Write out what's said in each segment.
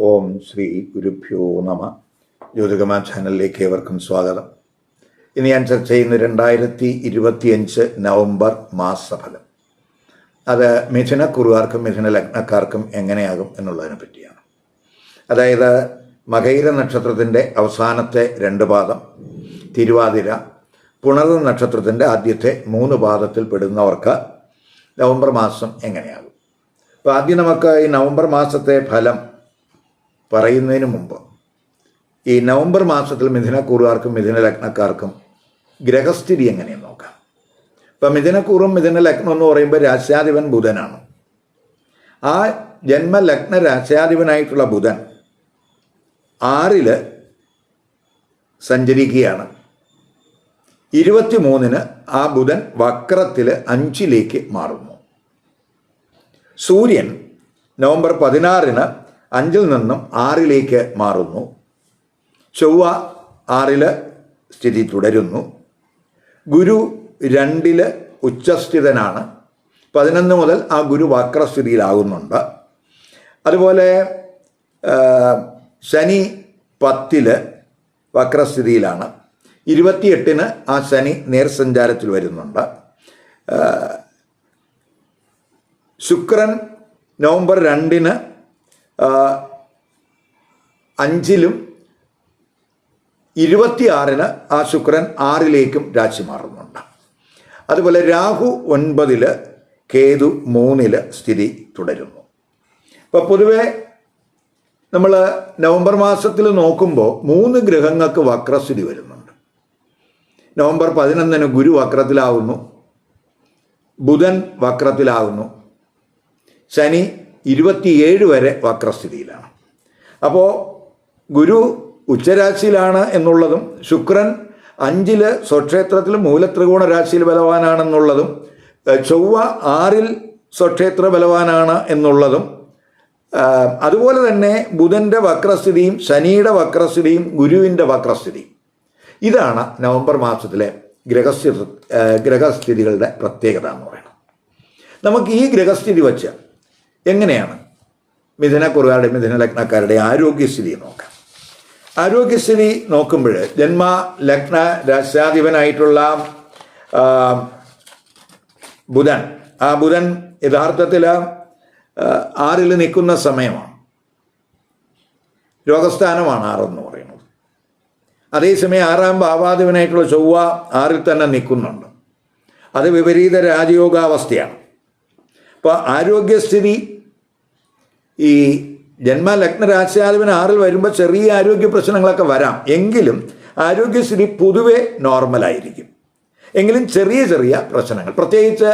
ഓം ശ്രീ ഗുരുഭ്യോ നമ. ജ്യോതികമ ചാനലിലേക്ക് ഏവർക്കും സ്വാഗതം. ഇനി ഞാൻ ചർച്ച ചെയ്യുന്ന രണ്ടായിരത്തി ഇരുപത്തിയഞ്ച് നവംബർ മാസഫലം. അത് മിഥുനക്കുറുകാർക്കും മിഥുന ലഗ്നക്കാർക്കും എങ്ങനെയാകും എന്നുള്ളതിനെ പറ്റിയാണ്. അതായത് മകൈര നക്ഷത്രത്തിന്റെ അവസാനത്തെ രണ്ട് പാദം തിരുവാതിര പുണർ നക്ഷത്രത്തിന്റെ ആദ്യത്തെ മൂന്ന് പാദത്തിൽ പെടുന്നവർക്ക് നവംബർ മാസം എങ്ങനെയാകും? അപ്പോൾ ആദ്യം നമുക്ക് ഈ നവംബർ മാസത്തെ ഫലം പറയുന്നതിന് മുമ്പ് ഈ നവംബർ മാസത്തിൽ മിഥുനക്കൂറുകാർക്കും മിഥുന ലഗ്നക്കാർക്കും ഗ്രഹസ്ഥിതി എങ്ങനെയെന്ന് നോക്കാം. ഇപ്പം മിഥുനക്കൂറും മിഥുന ലഗ്നം എന്ന് പറയുമ്പോൾ രാശ്യാധിപൻ ബുധനാണ്. ആ ജന്മലഗ്ന രാശ്യാധിപനായിട്ടുള്ള ബുധൻ ആറിൽ സഞ്ചരിക്കുകയാണ്. ഇരുപത്തിമൂന്നിന് ആ ബുധൻ വക്രത്തിൽ അഞ്ചിലേക്ക് മാറുന്നു. സൂര്യൻ നവംബർ പതിനാറിന് അഞ്ചിൽ നിന്നും ആറിലേക്ക് മാറുന്നു. ചൊവ്വ ആറിൽ സ്ഥിതി തുടരുന്നു. ഗുരു രണ്ടിൽ ഉച്ചസ്ഥിതനാണ്. പതിനൊന്ന് മുതൽ ആ ഗുരു വക്രസ്ഥിതിയിലാകുന്നുണ്ട്. അതുപോലെ ശനി പത്തിൽ വക്രസ്ഥിതിയിലാണ്. ഇരുപത്തിയെട്ടിന് ആ ശനി നേർസഞ്ചാരത്തിൽ വരുന്നുണ്ട്. ശുക്രൻ നവംബർ രണ്ടിന് അഞ്ചിലും ഇരുപത്തിയാറിന് ആ ശുക്രൻ ആറിലേക്കും രാശി മാറുന്നുണ്ട് അതുപോലെ രാഹു ഒൻപതിൽ കേതു മൂന്നിൽ സ്ഥിതി തുടരുന്നു. അപ്പോൾ പൊതുവെ നമ്മൾ നവംബർ മാസത്തിൽ നോക്കുമ്പോൾ മൂന്ന് ഗ്രഹങ്ങൾക്ക് വക്രസ്ഥിതി വരുന്നുണ്ട്. നവംബർ പതിനൊന്നിന് ഗുരു വക്രത്തിലാവുന്നു. ബുധൻ വക്രത്തിലാവുന്നു. ശനി ഇരുപത്തിയേഴ് വരെ വക്രസ്ഥിതിയിലാണ്. അപ്പോൾ ഗുരു ഉച്ചരാശിയിലാണ് എന്നുള്ളതും ശുക്രൻ അഞ്ചിൽ സ്വക്ഷേത്രത്തിൽ മൂലത്രികോണ രാശിയിൽ ബലവാനാണെന്നുള്ളതും ചൊവ്വ ആറിൽ സ്വക്ഷേത്ര ബലവാനാണ് എന്നുള്ളതും അതുപോലെ തന്നെ ബുധന്റെ വക്രസ്ഥിതിയും ശനിയുടെ വക്രസ്ഥിതിയും ഗുരുവിന്റെ വക്രസ്ഥിതി. ഇതാണ് നവംബർ മാസത്തിലെ ഗ്രഹസ്ഥിതി ഗ്രഹസ്ഥിതികളുടെ പ്രത്യേകത എന്ന് പറയുന്നത്. നമുക്ക് ഈ ഗ്രഹസ്ഥിതി വച്ച് എങ്ങനെയാണ്? മിഥുനക്കുറുകാരുടെ മിഥുന ലഗ്നക്കാരുടെ ആരോഗ്യസ്ഥിതി നോക്കാം. ആരോഗ്യസ്ഥിതി നോക്കുമ്പോൾ ജന്മ ലഗ്ന രാശാധിപനായിട്ടുള്ള ബുധൻ. ആ ബുധൻ യഥാർത്ഥത്തിൽ ആറിൽ നിൽക്കുന്ന സമയമാണ്. രോഗസ്ഥാനമാണ് ആറെന്ന് പറയുന്നത്. അതേസമയം ആറാം ഭാവാധിപനായിട്ടുള്ള ചൊവ്വ ആറിൽ തന്നെ നിൽക്കുന്നുണ്ട്. അത് വിപരീത രാജയോഗാവസ്ഥയാണ്. അപ്പോൾ ആരോഗ്യസ്ഥിതി ഈ ജന്മ രാശിയാധിപൻ ആറിൽ വരുമ്പോൾ ചെറിയ ആരോഗ്യ പ്രശ്നങ്ങളൊക്കെ വരാം. എങ്കിലും ആരോഗ്യസ്ഥിതി പൊതുവെ നോർമലായിരിക്കും. എങ്കിലും ചെറിയ ചെറിയ പ്രശ്നങ്ങൾ. പ്രത്യേകിച്ച്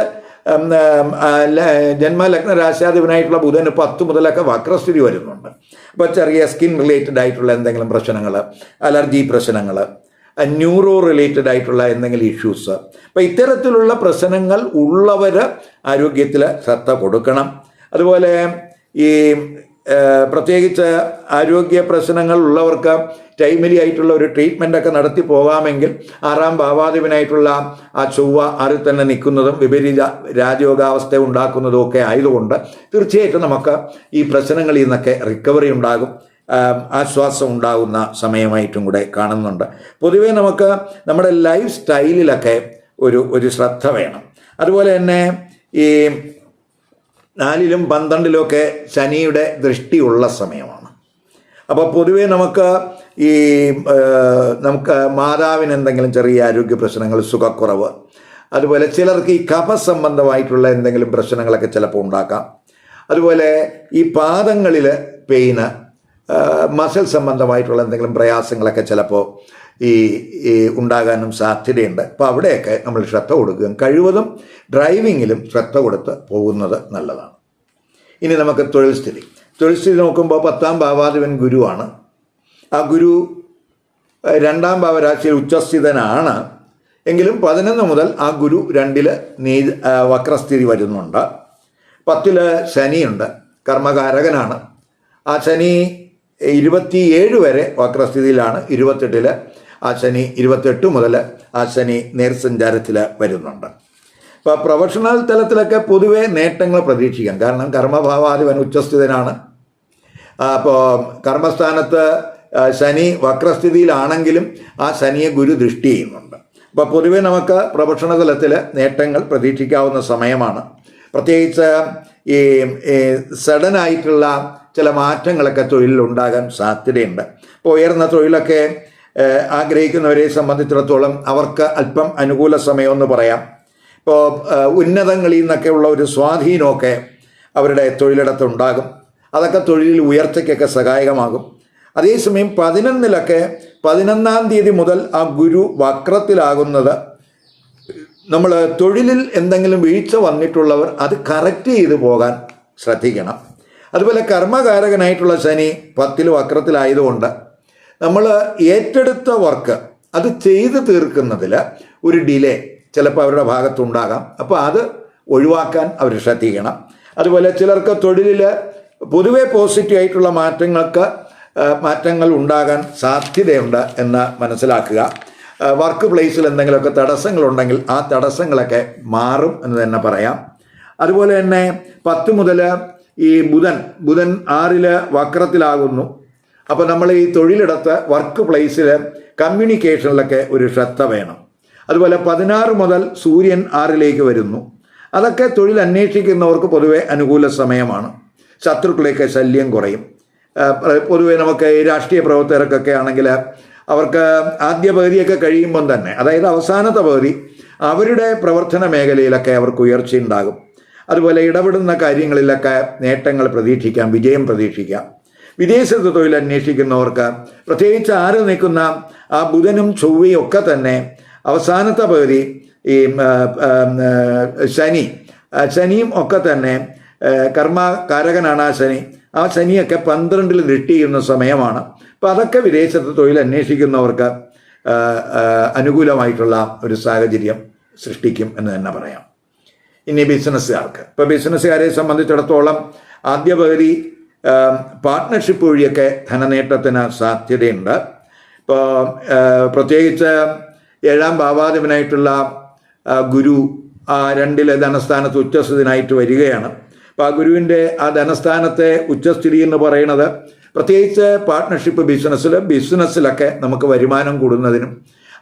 ജന്മ ലഗ്ന രാശിയാധിപനായിട്ടുള്ള ബുധന് പത്ത് മുതലൊക്കെ വക്രസ്ഥിതി വരുന്നുണ്ട്. അപ്പോൾ ചെറിയ സ്കിൻ റിലേറ്റഡ് ആയിട്ടുള്ള എന്തെങ്കിലും പ്രശ്നങ്ങൾ അലർജി പ്രശ്നങ്ങൾ ന്യൂറോ റിലേറ്റഡ് ആയിട്ടുള്ള എന്തെങ്കിലും ഇഷ്യൂസ്. അപ്പോൾ ഇത്തരത്തിലുള്ള പ്രശ്നങ്ങൾ ഉള്ളവർ ആരോഗ്യത്തിൽ ശ്രദ്ധ കൊടുക്കണം. അതുപോലെ ഈ പ്രത്യേകിച്ച് ആരോഗ്യ പ്രശ്നങ്ങൾ ഉള്ളവർക്ക് ടൈമിലി ആയിട്ടുള്ള ഒരു ട്രീറ്റ്മെന്റ് ഒക്കെ നടത്തി പോകാമെങ്കിൽ ആറാം ഭാവാധിപനായിട്ടുള്ള ആ ചൊവ്വ ആറിൽ തന്നെ നിൽക്കുന്നതും വിപരീത രാജയോഗാവസ്ഥ ഉണ്ടാക്കുന്നതും ഒക്കെ ആയതുകൊണ്ട് തീർച്ചയായിട്ടും നമുക്ക് ഈ പ്രശ്നങ്ങളിൽ നിന്നൊക്കെ റിക്കവറി ഉണ്ടാകും. ആശ്വാസം ഉണ്ടാകുന്ന സമയമായിട്ടും കൂടെ കാണുന്നുണ്ട്. പൊതുവേ നമുക്ക് നമ്മുടെ ലൈഫ് സ്റ്റൈലിലൊക്കെ ഒരു ഒരു ശ്രദ്ധ വേണം. അതുപോലെ തന്നെ ഈ നാലിലും പന്ത്രണ്ടിലുമൊക്കെ ശനിയുടെ ദൃഷ്ടിയുള്ള സമയമാണ്. അപ്പോൾ പൊതുവേ നമുക്ക് ഈ നമുക്ക് മാതാവിന് എന്തെങ്കിലും ചെറിയ ആരോഗ്യ പ്രശ്നങ്ങൾ സുഖക്കുറവ് അതുപോലെ ചിലർക്ക് ഈ കഫ സംബന്ധമായിട്ടുള്ള എന്തെങ്കിലും പ്രശ്നങ്ങളൊക്കെ ചിലപ്പോൾ ഉണ്ടാക്കാം. അതുപോലെ ഈ പാദങ്ങളിൽ പെയിന് മസിൽ സംബന്ധമായിട്ടുള്ള എന്തെങ്കിലും പ്രയാസങ്ങളൊക്കെ ചിലപ്പോൾ ഈ ഉണ്ടാകാനും സാധ്യതയുണ്ട്. അപ്പോൾ അവിടെയൊക്കെ നമ്മൾ ശ്രദ്ധ കൊടുക്കുകയും കഴിവതും ഡ്രൈവിങ്ങിലും ശ്രദ്ധ കൊടുത്ത് പോകുന്നത് നല്ലതാണ്. ഇനി നമുക്ക് തൊഴിൽ സ്ഥിതി. തൊഴിൽ സ്ഥിതി നോക്കുമ്പോൾ പത്താം ഭാവാധിപൻ ഗുരുവാണ്. ആ ഗുരു രണ്ടാം ഭാവരാശിയിൽ ഉച്ചസ്ഥിതനാണ്. എങ്കിലും പതിനൊന്ന് മുതൽ ആ ഗുരു രണ്ടിൽ നീ വക്രസ്ഥിതി വരുന്നുണ്ട്. പത്തിൽ ശനിയുണ്ട്. കർമ്മകാരകനാണ്. ആ ശനി ഇരുപത്തിയേഴ് വരെ വക്രസ്ഥിതിയിലാണ്. ഇരുപത്തെട്ടിൽ ആ ശനി ഇരുപത്തെട്ട് മുതൽ ആ ശനി നേർസഞ്ചാരത്തിൽ വരുന്നുണ്ട്. ഇപ്പോൾ പ്രൊഫഷണൽ തലത്തിലൊക്കെ പൊതുവെ നേട്ടങ്ങൾ പ്രതീക്ഷിക്കാം. കാരണം കർമ്മഭാവാധിപൻ ഉച്ചസ്ഥിതനാണ്. അപ്പോൾ കർമ്മസ്ഥാനത്ത് ശനി വക്രസ്ഥിതിയിലാണെങ്കിലും ആ ശനിയെ ഗുരു ദൃഷ്ടി ചെയ്യുന്നുണ്ട്. അപ്പോൾ പൊതുവെ നമുക്ക് പ്രൊഫഷണൽ തലത്തിൽ നേട്ടങ്ങൾ പ്രതീക്ഷിക്കാവുന്ന സമയമാണ്. പ്രത്യേകിച്ച് ഈ സഡൻ ആയിട്ടുള്ള ചില മാറ്റങ്ങളൊക്കെ തൊഴിലിൽ ഉണ്ടാകാൻ സാധ്യതയുണ്ട്. അപ്പോൾ ഉയർന്ന തൊഴിലൊക്കെ ആഗ്രഹിക്കുന്നവരെ സംബന്ധിച്ചിടത്തോളം അവർക്ക് അല്പം അനുകൂല സമയമെന്ന് പറയാം. ഇപ്പോൾ ഉന്നതങ്ങളിൽ നിന്നൊക്കെ ഉള്ള ഒരു സ്വാധീനമൊക്കെ അവരുടെ തൊഴിലിടത്ത് ഉണ്ടാകും അതൊക്കെ തൊഴിലിൽ ഉയർച്ചയ്ക്കൊക്കെ സഹായകമാകും. അതേസമയം പതിനൊന്നിലൊക്കെ പതിനൊന്നാം തീയതി മുതൽ ആ ഗുരു വക്രത്തിലാകുന്നത് നമ്മൾ തൊഴിലിൽ എന്തെങ്കിലും വീഴ്ച വന്നിട്ടുള്ളവർ അത് കറക്റ്റ് ചെയ്ത് പോകാൻ ശ്രദ്ധിക്കണം. അതുപോലെ കർമ്മകാരകനായിട്ടുള്ള ശനി പത്തിൽ വക്രത്തിലായതുകൊണ്ട് നമ്മൾ ഏറ്റെടുത്ത വർക്ക് അത് ചെയ്തു തീർക്കുന്നതിൽ ഒരു ഡിലേ ചിലപ്പോൾ അവരുടെ ഭാഗത്തുണ്ടാകാം. അപ്പോൾ അത് ഒഴിവാക്കാൻ അവർ ശ്രദ്ധിക്കണം. അതുപോലെ ചിലർക്ക് തൊഴിലിൽ പൊതുവെ പോസിറ്റീവ് ആയിട്ടുള്ള മാറ്റങ്ങൾക്ക് മാറ്റങ്ങൾ ഉണ്ടാകാൻ സാധ്യതയുണ്ട് എന്ന് മനസ്സിലാക്കുക. വർക്ക് പ്ലേസിൽ എന്തെങ്കിലുമൊക്കെ തടസ്സങ്ങളുണ്ടെങ്കിൽ ആ തടസ്സങ്ങളൊക്കെ മാറും എന്ന് തന്നെ പറയാം. അതുപോലെ തന്നെ പത്ത് മുതൽ ഈ ബുധൻ ബുധൻ ആറിൽ വക്രത്തിലാകുന്നു. അപ്പോൾ നമ്മൾ ഈ തൊഴിലിടത്ത് വർക്ക് പ്ലേസിൽ കമ്മ്യൂണിക്കേഷനിലൊക്കെ ഒരു ശ്രദ്ധ വേണം. അതുപോലെ പതിനാറ് മുതൽ സൂര്യൻ ആറിലേക്ക് വരുന്നു. അതൊക്കെ തൊഴിൽ അന്വേഷിക്കുന്നവർക്ക് പൊതുവെ അനുകൂല സമയമാണ്. ശത്രുക്കളെയൊക്കെ ശല്യം കുറയും. പൊതുവെ നമുക്ക് ഈ രാഷ്ട്രീയ പ്രവർത്തകർക്കൊക്കെ ആണെങ്കിൽ അവർക്ക് ആദ്യ പകുതിയൊക്കെ കഴിയുമ്പം തന്നെ അതായത് അവസാനത്തെ പകുതി അവരുടെ പ്രവർത്തന മേഖലയിലൊക്കെ അവർക്ക് ഉയർച്ചയുണ്ടാകും. അതുപോലെ ഇടപെടുന്ന കാര്യങ്ങളിലൊക്കെ നേട്ടങ്ങൾ പ്രതീക്ഷിക്കാം വിജയം പ്രതീക്ഷിക്കാം. വിദേശത്ത് തൊഴിൽ അന്വേഷിക്കുന്നവർക്ക് പ്രത്യേകിച്ച് ആര് നിൽക്കുന്ന ആ ബുധനും ചൊവ്വയും ഒക്കെ തന്നെ അവസാനത്തെ പകുതി ഈ ശനി ശനിയും ഒക്കെ തന്നെ കർമ്മകാരകനാണ് ആ ശനി. ആ ശനിയൊക്കെ പന്ത്രണ്ടിൽ ദൃഷ്ടി സമയമാണ്. അപ്പോൾ അതൊക്കെ വിദേശത്ത് തൊഴിൽ അന്വേഷിക്കുന്നവർക്ക് അനുകൂലമായിട്ടുള്ള ഒരു സാഹചര്യം സൃഷ്ടിക്കും എന്ന് തന്നെ പറയാം. ഇനി ബിസിനസ്സുകാർക്ക് ഇപ്പോൾ ബിസിനസ്സുകാരെ സംബന്ധിച്ചിടത്തോളം ആദ്യ പകുതി പാർട്ട്ണർഷിപ്പ് വഴിയൊക്കെ ധനനേട്ടത്തിന് സാധ്യതയുണ്ട്. ഇപ്പോൾ പ്രത്യേകിച്ച് ഏഴാം ഭാവാധിപനായിട്ടുള്ള ഗുരു ആ രണ്ടിലെ ധനസ്ഥാനത്ത് ഉച്ചസ്ഥിതനായിട്ട് വരികയാണ്. അപ്പോൾ ആ ഗുരുവിന്റെ ആ ധനസ്ഥാനത്തെ ഉച്ചസ്ഥിതി എന്ന് പറയുന്നത് പ്രത്യേകിച്ച് പാർട്ട്ണർഷിപ്പ് ബിസിനസ്സിൽ ബിസിനസ്സിലൊക്കെ നമുക്ക് വരുമാനം കൂടുന്നതിനും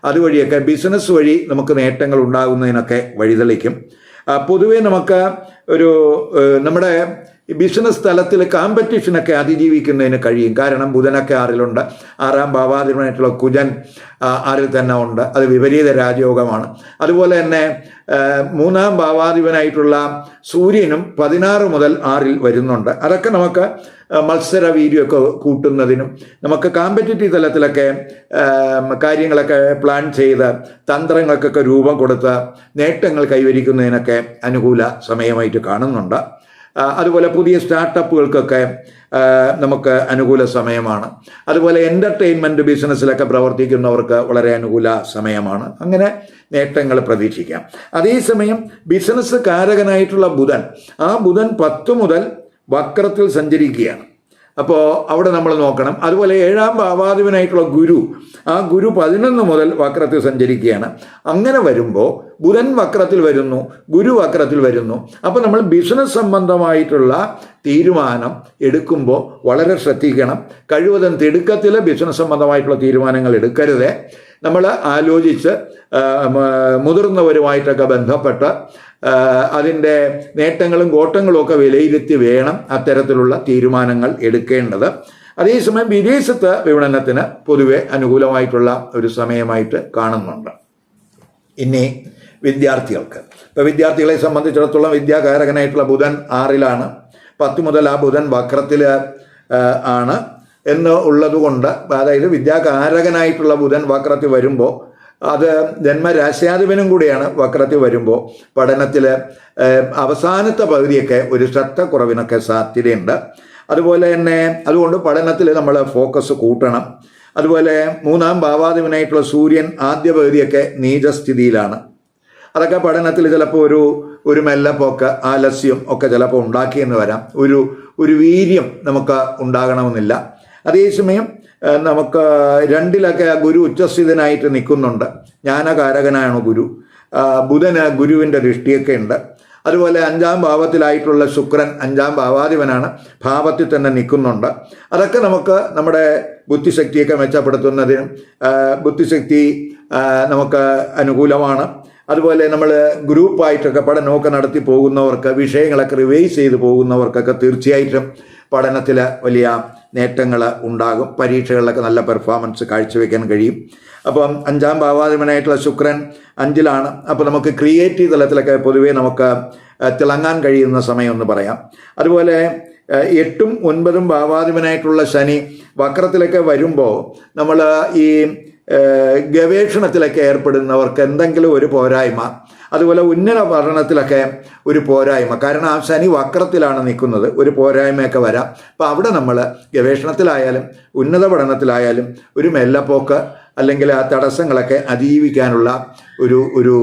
അതുവഴിയൊക്കെ ബിസിനസ് വഴി നമുക്ക് നേട്ടങ്ങൾ ഉണ്ടാകുന്നതിനൊക്കെ വഴിതെളിക്കും. പൊതുവേ നമുക്ക് ഒരു നമ്മുടെ ഈ ബിസിനസ് തലത്തിൽ കോമ്പറ്റീഷനൊക്കെ അതിജീവിക്കുന്നതിന് കഴിയും. കാരണം ബുധനൊക്കെ ആറിലുണ്ട്. ആറാം ഭാവാധിപനായിട്ടുള്ള കുജൻ ആറിൽ തന്നെ ഉണ്ട്. അത് വിപരീത രാജയോഗമാണ്. അതുപോലെ തന്നെ മൂന്നാം ഭാവാധിപനായിട്ടുള്ള സൂര്യനും പതിനാറ് മുതൽ ആറിൽ വരുന്നുണ്ട്. അതൊക്കെ നമുക്ക് മത്സര വീര്യമൊക്കെ കൂട്ടുന്നതിനും നമുക്ക് കോമ്പറ്റീറ്റീവ് തലത്തിലൊക്കെ കാര്യങ്ങളൊക്കെ പ്ലാൻ ചെയ്ത് തന്ത്രങ്ങൾക്കൊക്കെ രൂപം കൊടുത്ത് നേട്ടങ്ങൾ കൈവരിക്കുന്നതിനൊക്കെ അനുകൂല സമയമായിട്ട് കാണുന്നുണ്ട്. അതുപോലെ പുതിയ സ്റ്റാർട്ടപ്പുകൾക്കൊക്കെ നമുക്ക് അനുകൂല സമയമാണ്. അതുപോലെ എന്റർടൈൻമെന്റ് ബിസിനസ്സിലൊക്കെ പ്രവർത്തിക്കുന്നവർക്ക് വളരെ അനുകൂല സമയമാണ്. അങ്ങനെ നേട്ടങ്ങൾ പ്രതീക്ഷിക്കാം. അതേസമയം ബിസിനസ് കാരകനായിട്ടുള്ള ബുധൻ ആ ബുധൻ പത്ത് മുതൽ വക്രത്തിൽ സഞ്ചരിക്കുകയാണ്. അപ്പോൾ അവിടെ നമ്മൾ നോക്കണം. അതുപോലെ ഏഴാം ഭാവാധിപനായിട്ടുള്ള ഗുരു ആ ഗുരു പതിനൊന്ന് മുതൽ വക്രത്തിൽ സഞ്ചരിക്കുകയാണ്. അങ്ങനെ വരുമ്പോൾ ബുധൻ വക്രത്തിൽ വരുന്നു ഗുരു വക്രത്തിൽ വരുന്നു. അപ്പോൾ നമ്മൾ ബിസിനസ് സംബന്ധമായിട്ടുള്ള തീരുമാനം എടുക്കുമ്പോൾ വളരെ ശ്രദ്ധിക്കണം. കഴിവതും തിടുക്കത്തിൽ ബിസിനസ് സംബന്ധമായിട്ടുള്ള തീരുമാനങ്ങൾ എടുക്കരുത്. നമ്മൾ ആലോചിച്ച് മുതിർന്നവരുമായിട്ടൊക്കെ ബന്ധപ്പെട്ട് അതിന്റെ നേട്ടങ്ങളും കോട്ടങ്ങളും ഒക്കെ വിലയിരുത്തി വേണം അത്തരത്തിലുള്ള തീരുമാനങ്ങൾ എടുക്കേണ്ടത്. അതേസമയം വിദേശത്ത് വിപണനത്തിന് പൊതുവെ അനുകൂലമായിട്ടുള്ള ഒരു സമയമായിട്ട് കാണുന്നുണ്ട്. ഇനി വിദ്യാർത്ഥികൾക്ക്. ഇപ്പോൾ വിദ്യാർത്ഥികളെ സംബന്ധിച്ചിടത്തോളം വിദ്യാകാരകനായിട്ടുള്ള ബുധൻ ആറിലാണ്. പത്ത് മുതൽ ആ ബുധൻ വക്രത്തിൽ ആണ്. എന്ന് ഉള്ളതുകൊണ്ട് അതായത് വിദ്യാകാരകനായിട്ടുള്ള ബുധൻ വക്രത്തിൽ വരുമ്പോൾ അത് ജന്മരാശ്യാധിപനും കൂടിയാണ് വക്രത്തിൽ വരുമ്പോൾ പഠനത്തിൽ അവസാനത്തെ പകുതിയൊക്കെ ഒരു ശ്രദ്ധക്കുറവിനൊക്കെ സാധ്യതയുണ്ട്. അതുപോലെ തന്നെ അതുകൊണ്ട് പഠനത്തിൽ നമ്മൾ ഫോക്കസ് കൂട്ടണം. അതുപോലെ മൂന്നാം ഭാവാധിപനായിട്ടുള്ള സൂര്യൻ ആദ്യ പകുതിയൊക്കെ നീചസ്ഥിതിയിലാണ്. അതൊക്കെ പഠനത്തിൽ ചിലപ്പോൾ ഒരു ഒരു മെല്ലപ്പൊക്കെ ആലസ്യം ഒക്കെ ചിലപ്പോൾ ഉണ്ടാക്കിയെന്ന് വരാം. ഒരു ഒരു വീര്യം നമുക്ക് ഉണ്ടാകണമെന്നില്ല. അതേസമയം നമുക്ക് രണ്ടിലൊക്കെ ഗുരു ഉച്ചസ്ഥിതനായിട്ട് നിൽക്കുന്നുണ്ട്. ജ്ഞാനകാരകനാണ് ഗുരു. ബുധന ഗുരുവിന്റെ ദൃഷ്ടിയൊക്കെ ഉണ്ട്. അതുപോലെ അഞ്ചാം ഭാവത്തിലായിട്ടുള്ള ശുക്രൻ അഞ്ചാം ഭാവാധിപനാണ്. ഭാവത്തിൽ തന്നെ നിൽക്കുന്നുണ്ട്. അതൊക്കെ നമുക്ക് നമ്മുടെ ബുദ്ധിശക്തിയൊക്കെ മെച്ചപ്പെടുത്തുന്നതിനും ബുദ്ധിശക്തി നമുക്ക് അനുകൂലമാണ്. അതുപോലെ നമ്മൾ ഗ്രൂപ്പായിട്ടൊക്കെ പഠനമൊക്കെ നടത്തി പോകുന്നവർക്ക് വിഷയങ്ങളൊക്കെ റിവൈസ് ചെയ്ത് പോകുന്നവർക്കൊക്കെ തീർച്ചയായിട്ടും പഠനത്തിൽ വലിയ നേട്ടങ്ങൾ ഉണ്ടാകും. പരീക്ഷകളിലൊക്കെ നല്ല പെർഫോമൻസ് കാഴ്ചവെക്കാൻ കഴിയും. അപ്പം അഞ്ചാം ഭാവാധിപനായിട്ടുള്ള ശുക്രൻ അഞ്ചിലാണ്. അപ്പോൾ നമുക്ക് ക്രിയേറ്റീവ് തലത്തിലൊക്കെ പൊതുവേ നമുക്ക് തിളങ്ങാൻ കഴിയുന്ന സമയം എന്ന് പറയാം. അതുപോലെ എട്ടും ഒൻപതും ഭാവാധിപനായിട്ടുള്ള ശനി വക്രത്തിലൊക്കെ വരുമ്പോൾ നമ്മൾ ഈ ഗവേഷണത്തിലൊക്കെ ഏർപ്പെടുന്നവർക്ക് എന്തെങ്കിലും ഒരു പോരായ്മ അതുപോലെ ഉന്നത പഠനത്തിലൊക്കെ ഒരു പോരായ്മ. കാരണം ആ ശനി വക്രത്തിലാണ് നിൽക്കുന്നത്. ഒരു പോരായ്മയൊക്കെ വരാം. അപ്പോൾ അവിടെ നമ്മൾ ഗവേഷണത്തിലായാലും ഉന്നത പഠനത്തിലായാലും ഒരു മെല്ലപ്പോക്ക് അല്ലെങ്കിൽ ആ തടസ്സങ്ങളൊക്കെ അതിജീവിക്കാനുള്ള ഒരു ഒരു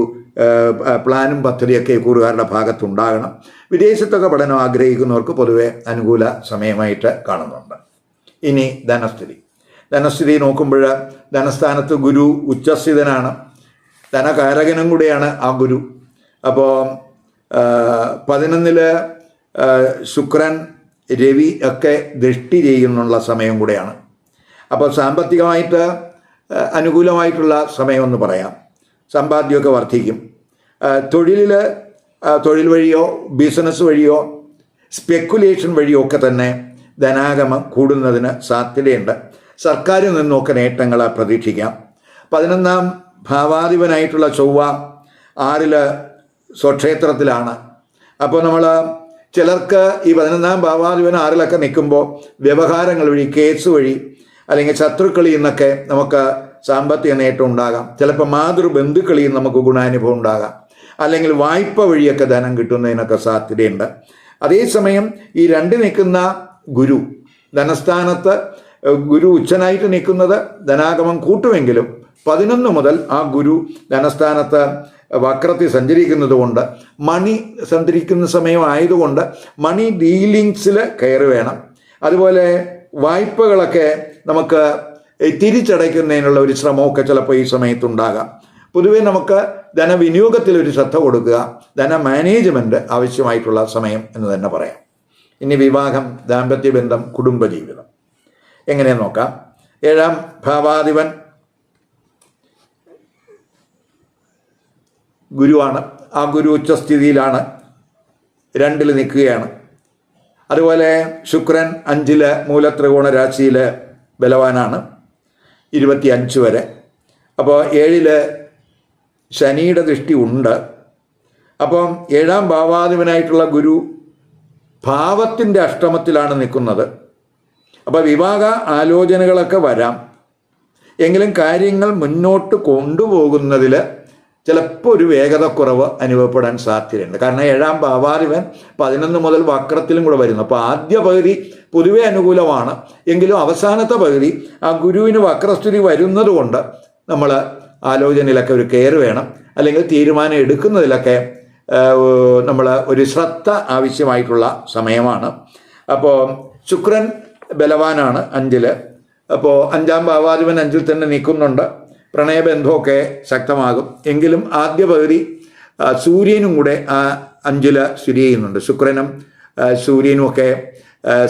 പ്ലാനും പദ്ധതിയൊക്കെ കൂറുകാരുടെ ഭാഗത്തുണ്ടാകണം. വിദേശത്തൊക്കെ പഠനം ആഗ്രഹിക്കുന്നവർക്ക് പൊതുവെ അനുകൂല സമയമായിട്ട് കാണുന്നുണ്ട്. ഇനി ധനസ്ഥിതി. ധനസ്ഥിതി നോക്കുമ്പോൾ ധനസ്ഥാനത്ത് ഗുരു ഉച്ചസ്ഥിതനാണ്. ധനകാരകനും കൂടിയാണ് ആ ഗുരു. അപ്പോൾ പതിനൊന്നിൽ ശുക്രൻ രവി ഒക്കെ ദൃഷ്ടി ചെയ്യുന്നുള്ള സമയം കൂടെയാണ്. അപ്പോൾ സാമ്പത്തികമായിട്ട് അനുകൂലമായിട്ടുള്ള സമയമെന്ന് പറയാം. സമ്പാദ്യമൊക്കെ വർദ്ധിക്കും. തൊഴിലിൽ തൊഴിൽ വഴിയോ ബിസിനസ് വഴിയോ സ്പെക്കുലേഷൻ വഴിയോ ഒക്കെ തന്നെ ധനാഗമം കൂടുന്നതിന് സാധ്യതയുണ്ട്. സർക്കാരിൽ നിന്നൊക്കെ നേട്ടങ്ങൾ പ്രതീക്ഷിക്കാം. പതിനൊന്നാം ഭാവാധിപനായിട്ടുള്ള ചൊവ്വ ആറിൽ സ്വക്ഷേത്രത്തിലാണ്. അപ്പോൾ നമ്മൾ ചിലർക്ക് ഈ പതിനൊന്നാം ഭാവാധിപൻ ആറിലൊക്കെ നിൽക്കുമ്പോൾ വ്യവഹാരങ്ങൾ വഴി കേസ് വഴി അല്ലെങ്കിൽ ശത്രുക്കളിൽ നിന്നൊക്കെ നമുക്ക് സാമ്പത്തിക നേട്ടം ഉണ്ടാകാം. ചിലപ്പോൾ മാതൃബന്ധുക്കളിൽ നിന്ന് നമുക്ക് ഗുണാനുഭവം ഉണ്ടാകാം. അല്ലെങ്കിൽ വായ്പ വഴിയൊക്കെ ധനം കിട്ടുന്നതിനൊക്കെ സാധ്യതയുണ്ട്. അതേസമയം ഈ രണ്ട് നിൽക്കുന്ന ഗുരു ധനസ്ഥാനത്ത് ഗുരു ഉച്ചനായിട്ട് നിൽക്കുന്നത് ധനാഗമം കൂട്ടുമെങ്കിലും പതിനൊന്ന് മുതൽ ആ ഗുരു ധനസ്ഥാനത്ത് വക്രത്തിൽ സഞ്ചരിക്കുന്നത് കൊണ്ട് മണി സഞ്ചരിക്കുന്ന സമയം ആയതുകൊണ്ട് മണി ഡീലിങ്സിൽ കയറി വേണം. അതുപോലെ വായ്പകളൊക്കെ നമുക്ക് തിരിച്ചടയ്ക്കുന്നതിനുള്ള ഒരു ശ്രമമൊക്കെ ചിലപ്പോൾ ഈ സമയത്തുണ്ടാകാം. പൊതുവെ നമുക്ക് ധനവിനിയോഗത്തിൽ ഒരു ശ്രദ്ധ കൊടുക്കുക ധന മാനേജ്മെന്റ് ആവശ്യമായിട്ടുള്ള സമയം എന്ന് തന്നെ പറയാം. ഇനി വിവാഹം ദാമ്പത്യ ബന്ധം കുടുംബജീവിതം. എങ്ങനെ നോക്കാം? ഏഴാം ഭാവാധിപൻ ഗുരുവാണ്. ആ ഗുരു ഉച്ചസ്ഥിതിയിലാണ് രണ്ടിൽ നിൽക്കുകയാണ്. അതുപോലെ ശുക്രൻ അഞ്ചിൽ മൂലത്രികോണ രാശിയിൽ ബലവാനാണ്. ഇരുപത്തി അഞ്ച് വരെ. അപ്പോൾ ഏഴിൽ ശനിയുടെ ദൃഷ്ടി ഉണ്ട്. അപ്പം ഏഴാം ഭാവാധിപനായിട്ടുള്ള ഗുരു ഭാവത്തിന്റെ അഷ്ടമത്തിലാണ് നിൽക്കുന്നത്. അപ്പോൾ വിവാഹ ആലോചനകളൊക്കെ വരാം. എങ്കിലും കാര്യങ്ങൾ മുന്നോട്ട് കൊണ്ടുപോകുന്നതിൽ ചിലപ്പോൾ ഒരു വേഗതക്കുറവ് അനുഭവപ്പെടാൻ സാധ്യതയുണ്ട്. കാരണം ഏഴാം ഭാവാധിപൻ പതിനൊന്ന് മുതൽ വക്രത്തിലും കൂടെ വരുന്നു. അപ്പോൾ ആദ്യ പകുതി പൊതുവെ അനുകൂലമാണ്. എങ്കിലും അവസാനത്തെ പകുതി ആ ഗുരുവിന് വക്രസ്ഥിതി വരുന്നത് കൊണ്ട് നമ്മൾ ആലോചനയിലൊക്കെ ഒരു കെയർ വേണം. അല്ലെങ്കിൽ തീരുമാനം എടുക്കുന്നതിലൊക്കെ നമ്മൾ ഒരു ശ്രദ്ധ ആവശ്യമായിട്ടുള്ള സമയമാണ്. അപ്പോൾ ശുക്രൻ ബലവാനാണ് അഞ്ചിൽ അപ്പോൾ അഞ്ചാം ഭാവാധിപൻ അഞ്ചിൽ തന്നെ നിൽക്കുന്നുണ്ട്. പ്രണയബന്ധമൊക്കെ ശക്തമാകും. എങ്കിലും ആദ്യ പകുതി സൂര്യനും കൂടെ അഞ്ചില സ്ഥിതി ചെയ്യുന്നുണ്ട്. ശുക്രനും സൂര്യനും ഒക്കെ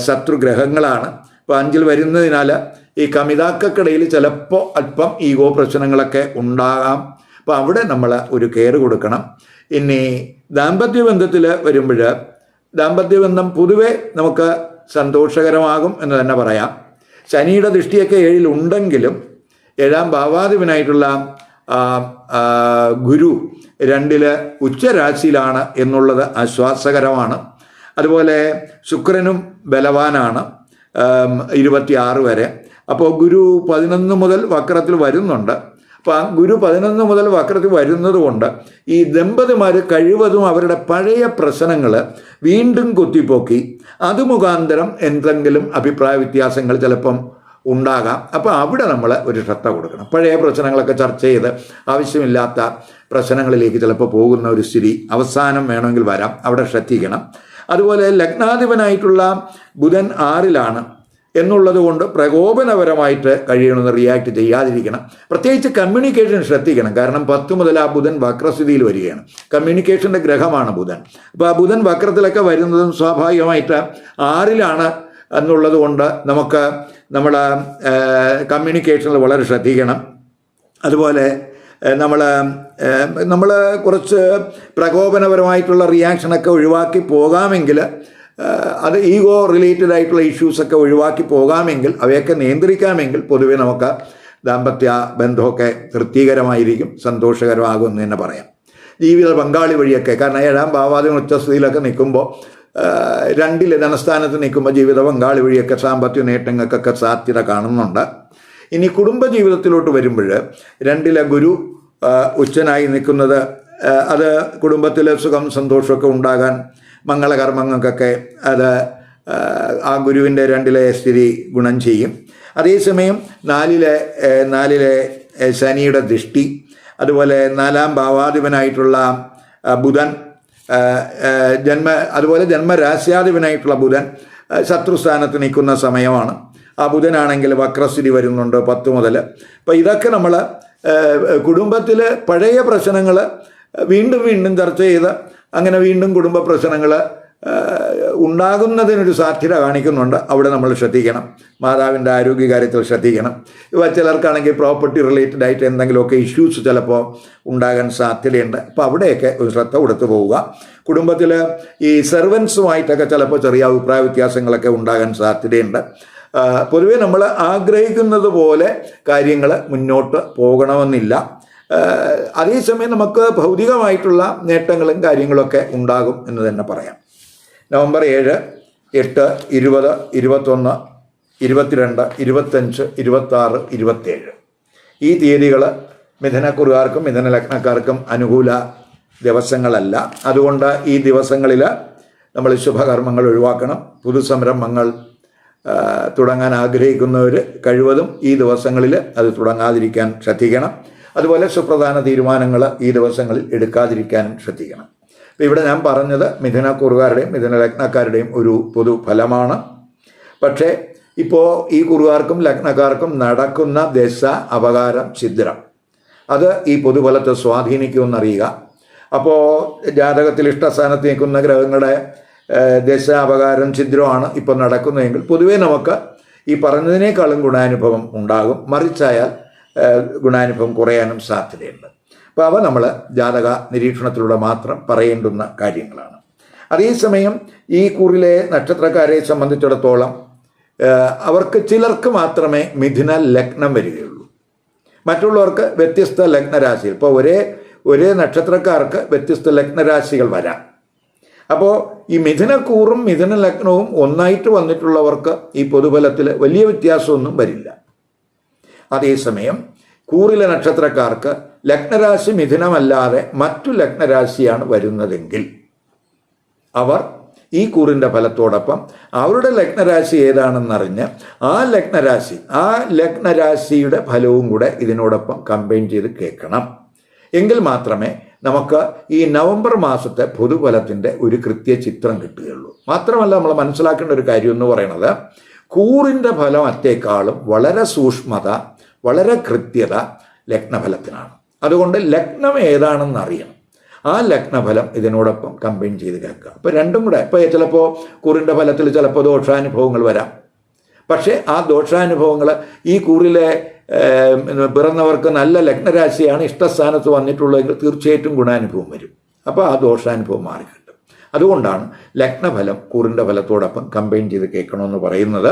ശത്രുഗ്രഹങ്ങളാണ് അപ്പോൾ അഞ്ചിൽ വരുന്നതിനാൽ ഈ കമിതാക്കൾക്കിടയിൽ ചിലപ്പോൾ അല്പം ഈഗോ പ്രശ്നങ്ങളൊക്കെ ഉണ്ടാകാം. അപ്പോൾ അവിടെ നമ്മൾ ഒരു കെയർ കൊടുക്കണം. ഇനി ദാമ്പത്യ ബന്ധത്തിൽ വരുമ്പോൾ ദാമ്പത്യ ബന്ധം പൊതുവെ നമുക്ക് സന്തോഷകരമാകും എന്ന് തന്നെ പറയാം. ശനിയുടെ ദൃഷ്ടിയൊക്കെ ഏഴിലുണ്ടെങ്കിലും ഏഴാം ഭാവാധിപനായിട്ടുള്ള ഗുരു രണ്ടിൽ ഉച്ചരാശിയിലാണ് എന്നുള്ളത് ആശ്വാസകരമാണ്. അതുപോലെ ശുക്രനും ബലവാനാണ് ഇരുപത്തിയാറ് വരെ. അപ്പോൾ ഗുരു പതിനൊന്ന് മുതൽ വക്രത്തിൽ വരുന്നുണ്ട്. അപ്പോൾ ആ ഗുരു പതിനൊന്ന് മുതൽ വക്രത്തിൽ വരുന്നതുകൊണ്ട് ഈ ദമ്പതിമാർ കഴിവതും അവരുടെ പഴയ പ്രശ്നങ്ങൾ വീണ്ടും കുത്തിപ്പോക്കി. അത് മുഖാന്തരം എന്തെങ്കിലും അഭിപ്രായ വ്യത്യാസങ്ങൾ ചിലപ്പം ഉണ്ടാകാം. അപ്പോൾ അവിടെ നമ്മൾ ഒരു ശ്രദ്ധ കൊടുക്കണം. പഴയ പ്രശ്നങ്ങളൊക്കെ ചർച്ച ചെയ്ത് ആവശ്യമില്ലാത്ത പ്രശ്നങ്ങളിലേക്ക് ചിലപ്പോൾ പോകുന്ന ഒരു സ്ഥിതി അവസാനം വേണമെങ്കിൽ വരാം. അവിടെ ശ്രദ്ധിക്കണം. അതുപോലെ ലഗ്നാധിപനായിട്ടുള്ള ബുധൻ ആറിലാണ് എന്നുള്ളത് കൊണ്ട് പ്രകോപനപരമായിട്ട് കഴിയണമെന്ന് റിയാക്ട് ചെയ്യാതിരിക്കണം. പ്രത്യേകിച്ച് കമ്മ്യൂണിക്കേഷൻ ശ്രദ്ധിക്കണം. കാരണം പത്ത് മുതൽ ആ ബുധൻ വക്രസ്ഥിതിയിൽ വരികയാണ്. കമ്മ്യൂണിക്കേഷന്റെ ഗ്രഹമാണ് ബുധൻ. അപ്പോൾ ആ ബുധൻ വക്രത്തിലൊക്കെ വരുന്നതും സ്വാഭാവികമായിട്ട് ആറിലാണ് എന്നുള്ളത് കൊണ്ട് നമുക്ക് നമ്മൾ കമ്മ്യൂണിക്കേഷനിൽ വളരെ ശ്രദ്ധിക്കണം. അതുപോലെ നമ്മൾ നമ്മൾ കുറച്ച് പ്രകോപനപരമായിട്ടുള്ള റിയാക്ഷനൊക്കെ ഒഴിവാക്കി പോകാമെങ്കിൽ അത് ഈഗോ റിലേറ്റഡ് ആയിട്ടുള്ള ഇഷ്യൂസൊക്കെ ഒഴിവാക്കി പോകാമെങ്കിൽ അവയൊക്കെ നിയന്ത്രിക്കാമെങ്കിൽ പൊതുവെ നമുക്ക് ദാമ്പത്യ ബന്ധമൊക്കെ തൃപ്തികരമായിരിക്കും സന്തോഷകരമാകുമെന്ന് തന്നെ പറയാം. ജീവിത പങ്കാളി വഴിയൊക്കെ കാരണം ഏഴാം ഭാവാദികൾ ഉച്ചസ്ഥിതിയിലൊക്കെ നിൽക്കുമ്പോൾ രണ്ടിലെ ധനസ്ഥാനത്ത് നിൽക്കുമ്പോൾ ജീവിത പങ്കാളി വഴിയൊക്കെ സാമ്പത്തിക നേട്ടങ്ങൾക്കൊക്കെ സാധ്യത കാണുന്നുണ്ട്. ഇനി കുടുംബ ജീവിതത്തിലോട്ട് വരുമ്പോൾ രണ്ടിലെ ഗുരു ഉച്ചനായി നിൽക്കുന്നത് അത് കുടുംബത്തിൽ സുഖം സന്തോഷമൊക്കെ ഉണ്ടാകാൻ മംഗളകർമ്മങ്ങൾക്കൊക്കെ അത് ആ, ഗുരുവിന്റെ രണ്ടിലെ സ്ഥിതി ഗുണം ചെയ്യും. അതേസമയം നാലിലെ നാലിലെ ശനിയുടെ ദൃഷ്ടി അതുപോലെ നാലാം ഭാവാധിപനായിട്ടുള്ള ബുധൻ ജന്മ അതുപോലെ ജന്മരാശ്യാധിപനായിട്ടുള്ള ബുധൻ ശത്രുസ്ഥാനത്ത് നിൽക്കുന്ന സമയമാണ്. ആ ബുധനാണെങ്കിൽ വക്രസ്ഥിതി വരുന്നുണ്ട് പത്ത് മുതൽ. അപ്പോൾ ഇതൊക്കെ നമ്മൾ കുടുംബത്തിൽ പഴയ പ്രശ്നങ്ങൾ വീണ്ടും വീണ്ടും ചർച്ച ചെയ്ത് അങ്ങനെ വീണ്ടും കുടുംബ പ്രശ്നങ്ങൾ ഉണ്ടാകുന്നതിനൊരു സാധ്യത കാണിക്കുന്നുണ്ട്. അവിടെ നമ്മൾ ശ്രദ്ധിക്കണം. മാതാവിന്റെ ആരോഗ്യകാര്യത്തിൽ ശ്രദ്ധിക്കണം. ഇവ ചിലർക്കാണെങ്കിൽ പ്രോപ്പർട്ടി റിലേറ്റഡ് ആയിട്ട് എന്തെങ്കിലുമൊക്കെ ഇഷ്യൂസ് ചിലപ്പോൾ ഉണ്ടാകാൻ സാധ്യതയുണ്ട്. അപ്പോൾ അവിടെയൊക്കെ ഒരു ശ്രദ്ധ കൊടുത്തു പോവുക. കുടുംബത്തിൽ ഈ സെർവൻസുമായിട്ടൊക്കെ ചിലപ്പോൾ ചെറിയ അഭിപ്രായ വ്യത്യാസങ്ങളൊക്കെ ഉണ്ടാകാൻ സാധ്യതയുണ്ട്. പൊതുവേ നമ്മൾ ആഗ്രഹിക്കുന്നത് പോലെ കാര്യങ്ങൾ മുന്നോട്ട് പോകണമെന്നില്ല. അതേസമയം നമുക്ക് ഭൗതികമായിട്ടുള്ള നേട്ടങ്ങളും കാര്യങ്ങളൊക്കെ ഉണ്ടാകും എന്ന് തന്നെ പറയാം. നവംബർ ഏഴ് എട്ട് ഇരുപത് ഇരുപത്തൊന്ന് ഇരുപത്തിരണ്ട് ഇരുപത്തഞ്ച് ഇരുപത്താറ് ഇരുപത്തേഴ്. ഈ തീയതികൾ മിഥുനക്കുറുകാർക്കും മിഥുന ലഗ്നക്കാർക്കും അനുകൂല ദിവസങ്ങളല്ല. അതുകൊണ്ട് ഈ ദിവസങ്ങളിൽ നമ്മൾ ശുഭകർമ്മങ്ങൾ ഒഴിവാക്കണം. പുതുസംരംഭങ്ങൾ തുടങ്ങാൻ ആഗ്രഹിക്കുന്നവർ കഴിവതും ഈ ദിവസങ്ങളിൽ അത് തുടങ്ങാതിരിക്കാൻ ശ്രദ്ധിക്കണം. അതുപോലെ സുപ്രധാന തീരുമാനങ്ങൾ ഈ ദിവസങ്ങളിൽ എടുക്കാതിരിക്കാനും ശ്രദ്ധിക്കണം. ഇവിടെ ഞാൻ പറഞ്ഞത് മിഥുന കുറുകാരുടെയും മിഥുന ലഗ്നക്കാരുടെയും ഒരു പൊതു ഫലമാണ്. പക്ഷേ ഇപ്പോൾ ഈ കുറുകാർക്കും ലഗ്നക്കാർക്കും നടക്കുന്ന ദശ അപകാരം ഛിദ്രം. അത് ഈ പൊതുഫലത്തെ സ്വാധീനിക്കുമെന്നറിയുക. അപ്പോൾ ജാതകത്തിൽ ഇഷ്ടസ്ഥാനത്ത് നിൽക്കുന്ന ഗ്രഹങ്ങളുടെ ദശ അപകാരം ഛിദ്രമാണ് ഇപ്പോൾ നടക്കുന്നതെങ്കിൽ പൊതുവേ നമുക്ക് ഈ പറഞ്ഞതിനേക്കാളും ഗുണാനുഭവം ഉണ്ടാകും. മറിച്ചായാൽ ഗുണാനുഭവം കുറയാനും സാധ്യതയുണ്ട്. അപ്പോൾ അവ നമ്മൾ ജാതക നിരീക്ഷണത്തിലൂടെ മാത്രം പറയേണ്ടുന്ന കാര്യങ്ങളാണ്. അതേസമയം ഈ കുറിലെ നക്ഷത്രക്കാരെ സംബന്ധിച്ചിടത്തോളം അവർക്ക് ചിലർക്ക് മാത്രമേ മിഥുന ലഗ്നം വരികയുള്ളൂ. മറ്റുള്ളവർക്ക് വ്യത്യസ്ത ലഗ്നരാശികൾ. ഇപ്പോൾ ഒരേ ഒരേ നക്ഷത്രക്കാർക്ക് വ്യത്യസ്ത ലഗ്നരാശികൾ വരാം. അപ്പോൾ ഈ മിഥുനക്കൂറും മിഥുന ലഗ്നവും ഒന്നായിട്ട് വന്നിട്ടുള്ളവർക്ക് ഈ പൊതുഫലത്തിൽ വലിയ വ്യത്യാസമൊന്നും വരില്ല. അതേസമയം കൂറിലെ നക്ഷത്രക്കാർക്ക് ലഗ്നരാശി മിഥുനമല്ലാതെ മറ്റു ലഗ്നരാശിയാണ് വരുന്നതെങ്കിൽ അവർ ഈ കൂറിന്റെ ഫലത്തോടൊപ്പം അവരുടെ ലഗ്നരാശി ഏതാണെന്നറിഞ്ഞ് ആ ലഗ്നരാശി ആ ലഗ്നരാശിയുടെ ഫലവും കൂടെ ഇതിനോടൊപ്പം കമ്പൈൻ ചെയ്ത് കേൾക്കണം. എങ്കിൽ മാത്രമേ നമുക്ക് ഈ നവംബർ മാസത്തെ പൊതുഫലത്തിന്റെ ഒരു കൃത്യ ചിത്രം കിട്ടുകയുള്ളൂ. മാത്രമല്ല നമ്മൾ മനസ്സിലാക്കേണ്ട ഒരു കാര്യം എന്ന് പറയുന്നത് കൂറിന്റെ ഫലം അറ്റേക്കാളും വളരെ സൂക്ഷ്മത വളരെ കൃത്യത ലഗ്നഫലത്തിനാണ്. അതുകൊണ്ട് ലഗ്നം ഏതാണെന്ന് അറിയണം ആ ലഗ്നഫലം ഇതിനോടൊപ്പം കമ്പൈൻ ചെയ്ത് കേൾക്കുക. അപ്പോൾ രണ്ടും കൂടെ ഇപ്പോൾ ചിലപ്പോൾ കൂറിന്റെ ഫലത്തിൽ ചിലപ്പോൾ ദോഷാനുഭവങ്ങൾ വരാം. പക്ഷേ ആ ദോഷാനുഭവങ്ങൾ ഈ കൂറിലെ പിറന്നവർക്ക് നല്ല ലഗ്നരാശിയാണ് ഇഷ്ടസ്ഥാനത്ത് വന്നിട്ടുള്ളതെങ്കിൽ തീർച്ചയായിട്ടും ഗുണാനുഭവം വരും. അപ്പോൾ ആ ദോഷാനുഭവം മാറിക്കിട്ടും. അതുകൊണ്ടാണ് ലഗ്നഫലം കൂറിന്റെ ഫലത്തോടൊപ്പം കമ്പൈൻ ചെയ്ത് കേൾക്കണമെന്ന് പറയുന്നത്.